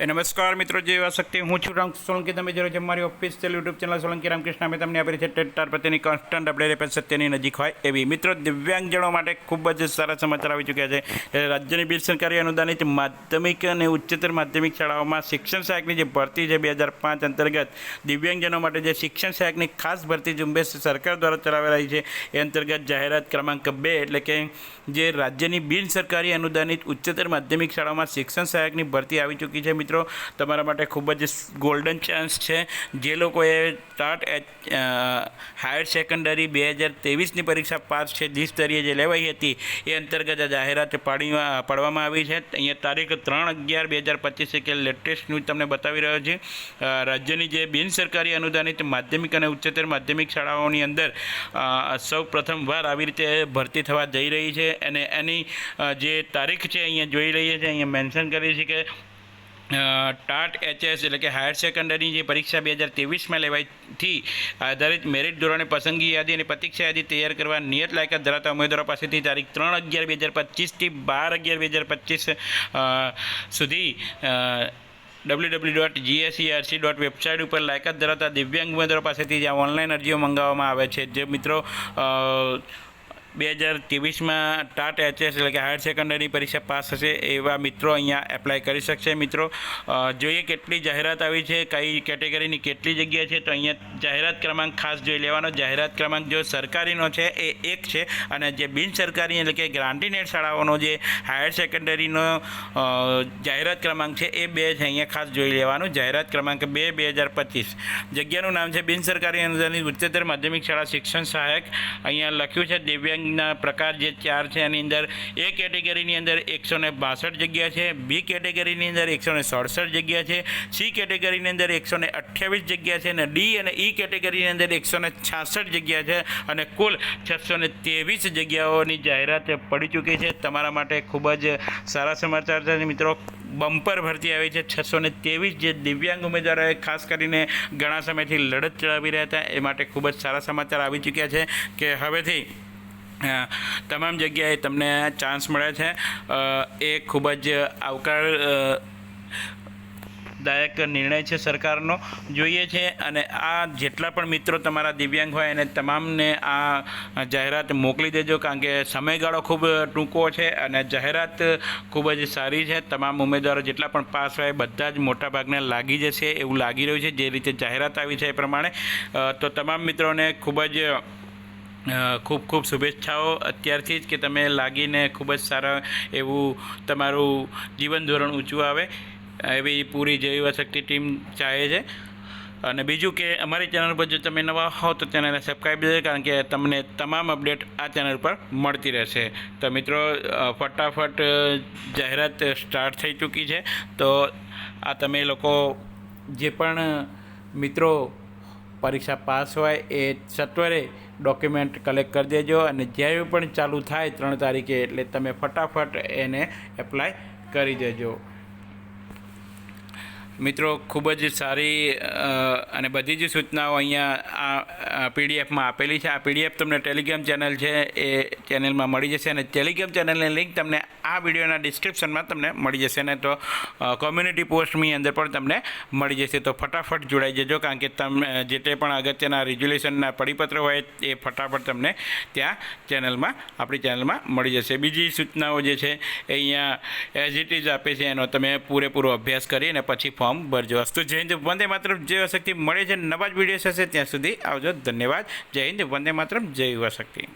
એ નમસ્કાર મિત્રો, જય શક્તિ. હું છું રામ સોલંકી. તમે જરૂર છે મારી official YouTube channel Solanki Ramakrishna. અમે તમને આપી છે ટેટાર પ્રત્યેની કોન્સ્ટન્ટ અપડેટ પણ સત્યની નજીક હોય એવી. મિત્રો, દિવ્યાંગજનો માટે ખૂબ જ સારા સમાચાર આવી ચૂક્યા છે. રાજ્યની બિન સરકારી અનુદાનિત માધ્યમિક અને ઉચ્ચતર માધ્યમિક શાળાઓમાં શિક્ષણ સહાયકની જે ભરતી છે બે હજાર પાંચ અંતર્ગત, દિવ્યાંગજનો માટે જે શિક્ષણ સહાયકની ખાસ ભરતી ઝુંબેશ સરકાર દ્વારા ચલાવેલાઈ છે, એ અંતર્ગત જાહેરાત ક્રમાંક બે એટલે કે જે રાજ્યની બિન સરકારી અનુદાનિત ઉચ્ચતર માધ્યમિક શાળાઓમાં શિક્ષણ સહાયકની ભરતી આવી ચૂકી છે. મિત્રો તમારા માટે ખૂબ જ ગોલ્ડન ચાન્સ છે. જે લોકોએ ટાટ હાયર સેકન્ડરી બે હજાર ત્રેવીસની પરીક્ષા પાસ છે, દ્વિસ્તરીય જે લેવાઈ હતી, એ અંતર્ગત આ જાહેરાત પાડી પાડવામાં આવી છે. અહીંયા તારીખ ત્રણ અગિયાર બે હજાર પચીસ કે લેટેસ્ટ ન્યૂઝ તમને બતાવી રહ્યો છે. રાજ્યની જે બિન સરકારી અનુદાનિત માધ્યમિક અને ઉચ્ચતર માધ્યમિક શાળાઓની અંદર સૌ પ્રથમવાર આવી રીતે ભરતી થવા જઈ રહી છે. અને એની જે તારીખ છે, અહીંયા જોઈ રહીએ છીએ. અહીંયા મેન્શન કરી છે કે ટાટ એચએસ એટલે કે હાયર સેકન્ડરીની જે પરીક્ષા બે હજાર ત્રેવીસમાં લેવાઈથી આધારિત મેરિટ ધોરણે પસંદગી યાદી અને પ્રતીક્ષા યાદી તૈયાર કરવા નિયત લાયકાત ધરાવતા ઉમેદવારો પાસેથી તારીખ ત્રણ અગિયાર બે હજાર પચીસથી બાર અગિયાર બે હજાર પચીસ સુધી W W dot GSCRC dot website ઉપર લાયકાત ધરાવતા દિવ્યાંગ ઉમેદવારો પાસેથી જ્યાં ઓનલાઈન અરજીઓ મંગાવવામાં આવે છે. જે મિત્રો બે હજાર ત્રેવીસમાં ટાટ એચએસ એટલે કે હાયર સેકન્ડરી પરીક્ષા પાસ થશે એવા મિત્રો અહીંયા એપ્લાય કરી શકશે. મિત્રો જોઈએ કેટલી જાહેરાત આવી છે, કઈ કેટેગરીની કેટલી જગ્યા છે, તો અહીંયા જાહેરાત ક્રમાંક ખાસ જોઈ લેવાનો. જાહેરાત ક્રમાંક જો સરકારીનો છે, એ એક છે. અને જે બિન સરકારી એટલે કે ગ્રાન્ટીનેટ શાળાઓનો જે હાયર સેકન્ડરીનો જાહેરાત ક્રમાંક છે, એ બે છે અહીંયા ખાસ જોઈ લેવાનું. જાહેરાત ક્રમાંક બે બે હજાર પચીસ. જગ્યાનું નામ છે બિન સરકારી અનુદાનિત ઉચ્ચતર માધ્યમિક શાળા શિક્ષણ સહાયક. અહીંયા લખ્યું છે દિવ્યાંગના પ્રકાર જે ચાર છે એની અંદર એ કેટેગરીની અંદર એકસો ને બાસઠ જગ્યા છે, બી કેટેગરીની અંદર એકસો ને સડસઠ જગ્યા છે, સી કેટેગરીની અંદર એકસો ને અઠ્યાવીસ જગ્યા છે અને ડી અને ઈ કેટેગરીની અંદર એકસો ને છાસઠ જગ્યા છે અને કુલ છસો ને ત્રેવીસ જગ્યાઓની જાહેરાત પડી ચૂકી છે. તમારા માટે ખૂબ જ સારા સમાચાર છે મિત્રો, બમ્પર ભરતી આવી છે. છસો ને ત્રેવીસ જે દિવ્યાંગ ઉમેદવારોએ ખાસ કરીને ઘણા સમયથી લડત ચલાવી રહ્યા હતા. એ માટે ખૂબ જ સારા સમાચાર આવી ચૂક્યા છે કે હવેથી તમામ જગ્યાએ તમને ચાન્સ મળે છે. એ ખૂબ જ આવકાર દાયક નિર્ણય છે સરકારનો. જોઈએ છે અને આ જેટલા પણ મિત્રો તમારા દિવ્યાંગ હોય એને તમામને આ જાહેરાત મોકલી દેજો, કારણ કે સમયગાળો ખૂબ ટૂંકો છે અને જાહેરાત ખૂબ જ સારી છે. તમામ ઉમેદવારો જેટલા પણ પાસ હોય બધા જ મોટા ભાગના લાગી જશે એવું લાગી રહ્યું છે. જે રીતે જાહેરાત આવી છે એ પ્રમાણે તો તમામ મિત્રોને ખૂબ જ ખૂબ ખૂબ શુભેચ્છાઓ. અત્યારથી જ કે તમે લાગીને ખૂબ જ સારા એવું તમારું જીવન ધોરણ ઊંચું આવે. એવી પૂરી જૈવશક્તિ ટીમ ચાહે છે. અને બીજું કે અમારી ચેનલ પર જો તમે નવા હો તો ચેનલને સબસ્ક્રાઈબ દેજો કારણ કે તમને તમામ અપડેટ આ ચેનલ પર મળતી રહેશે. તો મિત્રો ફટાફટ જાહેરાત સ્ટાર્ટ થઈ ચૂકી છે. તો આ તમે લોકો જે પણ મિત્રો પરીક્ષા પાસ હોય એ સત્વરે ડોક્યુમેન્ટ કલેક્ટ કરી દેજો અને જ્યારે પણ ચાલુ થાય ત્રણ તારીખે એટલે તમે ફટાફટ એને એપ્લાય કરી દેજો. મિત્રો, ખૂબ જ સારી અને બધી જ સૂચનાઓ અહીંયા આ પીડીએફમાં આપેલી છે. આ પીડીએફ તમને ટેલિગ્રામ ચેનલ છે, એ ચેનલમાં મળી જશે અને ટેલિગ્રામ ચેનલની લિંક તમને આ વિડીયોના ડિસ્ક્રિપ્શનમાં તમને મળી જશે ને તો કોમ્યુનિટી પોસ્ટની અંદર પણ તમને મળી જશે. તો ફટાફટ જોડાઈ જજો, કારણ કે તમે જે તે પણ અગત્યના રિઝોલ્યુશનના પરિપત્ર હોય એ ફટાફટ તમને ત્યાં ચેનલમાં, આપણી ચેનલમાં મળી જશે. બીજી સૂચનાઓ જે છે, એ અહીંયા એઝ ઇટ ઇઝ આપે છે, એનો તમે પૂરેપૂરો અભ્યાસ કરી અને પછી ફોર્મ ભરજો. અસ્તુ, જય હિન્દ, વંદે માત્ર જય શક્તિ. મળે છે નવા જ વીડિયો હશે ત્યાં સુધી આવજો. ધન્યવાદ. જય હિન્દ, વંદે માતરમ, જય યુવા શક્તિ.